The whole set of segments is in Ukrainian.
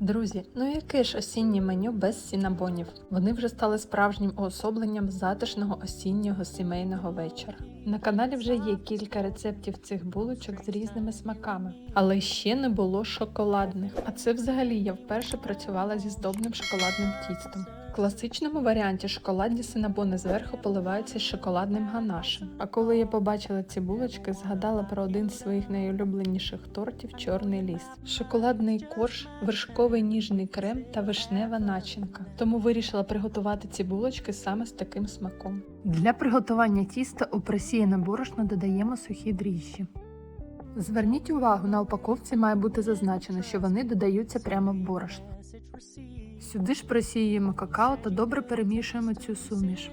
Друзі, ну яке ж осіннє меню без сінабонів? Вони вже стали справжнім уособленням затишного осіннього сімейного вечора. На каналі вже є кілька рецептів цих булочок з різними смаками, але ще не було шоколадних. А це взагалі я вперше працювала зі здобним шоколадним тістом. В класичному варіанті шоколадні синабони зверху поливаються шоколадним ганашем. А коли я побачила ці булочки, згадала про один з своїх найулюбленіших тортів чорний ліс. Шоколадний корж, вершковий ніжний крем та вишнева начинка. Тому вирішила приготувати ці булочки саме з таким смаком. Для приготування тіста у просіяне борошно додаємо сухі дріжджі. Зверніть увагу, на упаковці має бути зазначено, що вони додаються прямо в борошно. Сюди ж просіюємо какао та добре перемішуємо цю суміш.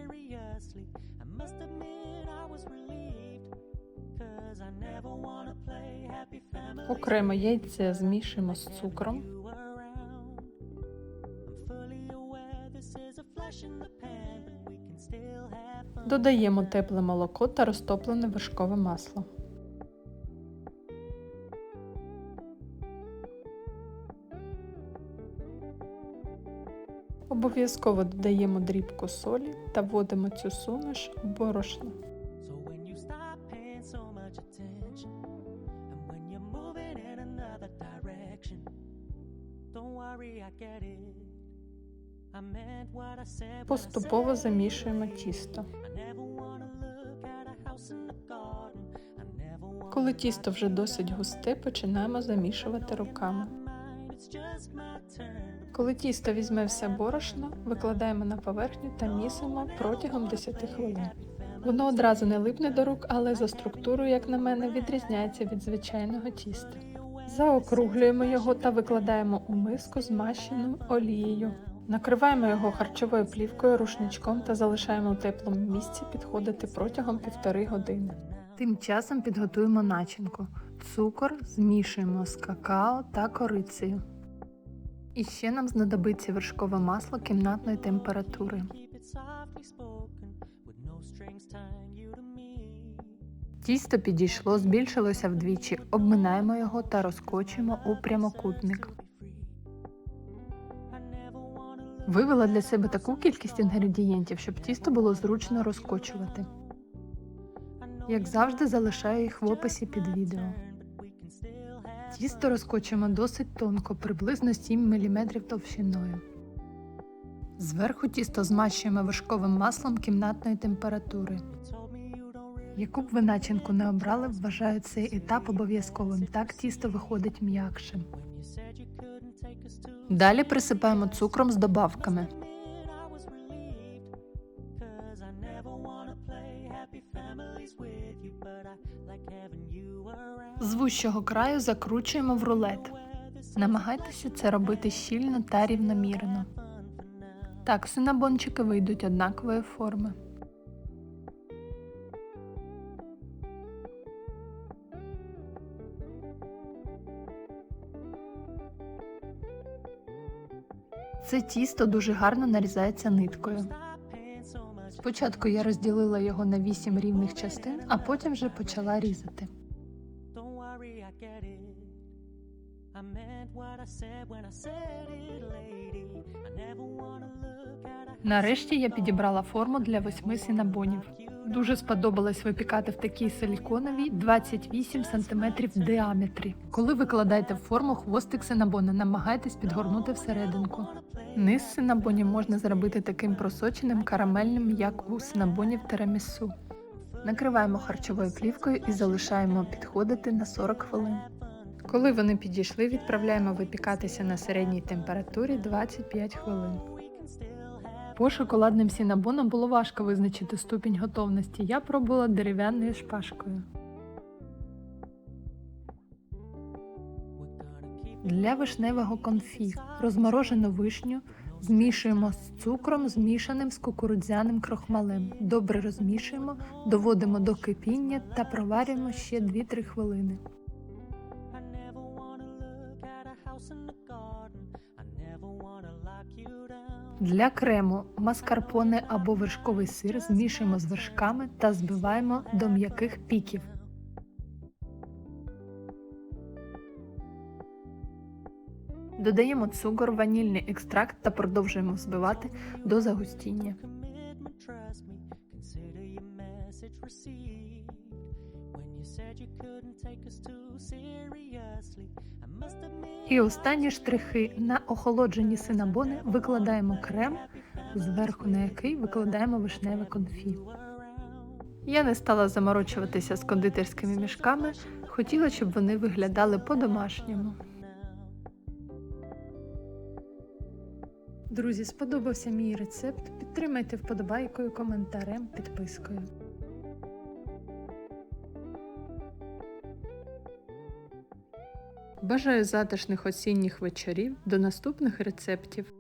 Окремо яйце змішуємо з цукром. Додаємо тепле молоко та розтоплене вершкове масло. Обов'язково додаємо дрібку солі та вводимо цю суміш в борошно. Поступово замішуємо тісто. Коли тісто вже досить густе, починаємо замішувати руками. Коли тісто візьме все борошно, викладаємо на поверхню та місимо протягом 10 хвилин. Воно одразу не липне до рук, але за структурою, як на мене, відрізняється від звичайного тіста. Заокруглюємо його та викладаємо у миску змащену олією. Накриваємо його харчовою плівкою, рушничком та залишаємо у теплому місці підходити протягом півтори години. Тим часом підготуємо начинку. Цукор змішуємо з какао та корицею. І ще нам знадобиться вершкове масло кімнатної температури. Тісто підійшло, збільшилося вдвічі, обминаємо його та розкочуємо у прямокутник. Вивела для себе таку кількість інгредієнтів, щоб тісто було зручно розкочувати. Як завжди, залишаю їх в описі під відео. Тісто розкочуємо досить тонко, приблизно 7 мм товщиною. Зверху тісто змащуємо вершковим маслом кімнатної температури. Яку б ви начинку не обрали, вважаю цей етап обов'язковим. Так тісто виходить м'якшим. Далі присипаємо цукром з добавками. З вущого краю закручуємо в рулет. Намагайтеся це робити щільно та рівномірно. Так синабончики вийдуть однакової форми. Це тісто дуже гарно нарізається ниткою. Спочатку я розділила його на вісім рівних частин, а потім вже почала різати. I get it. I meant what I said when I said it, lady. I never wanna look at Нарешті я підібрала форму для восьми синабонів. Дуже сподобалось випікати в такій силіконовій 28 см діаметрі. Коли викладаєте в форму хвостик синабона, намагайтесь підгорнути всерединку. Низ синабонів можна зробити таким просоченим карамельним, як у синабонів теремісу. Накриваємо харчовою плівкою і залишаємо підходити на 40 хвилин. Коли вони підійшли, відправляємо випікатися на середній температурі 25 хвилин. По шоколадним сінабонам було важко визначити ступінь готовності. Я пробувала дерев'яною шпажкою. Для вишневого конфі розморожену вишню змішуємо з цукром, змішаним з кукурудзяним крохмалем. Добре розмішуємо, доводимо до кипіння та проварюємо ще 2-3 хвилини. Для крему маскарпоне або вершковий сир змішуємо з вершками та збиваємо до м'яких піків. Додаємо цукор, ванільний екстракт та продовжуємо збивати до загустіння. Trust me. Consider your message received. When you said you couldn't take us too seriously, I must admit. І останні штрихи на охолоджені синабони викладаємо крем, зверху на який викладаємо вишневе конфі. Я не стала заморочуватися з кондитерськими мішками, хотіла, щоб вони виглядали по-домашньому. Друзі, сподобався мій рецепт. Підтримайте вподобайкою, коментарем, підпискою. Бажаю затишних осінніх вечорів. До наступних рецептів.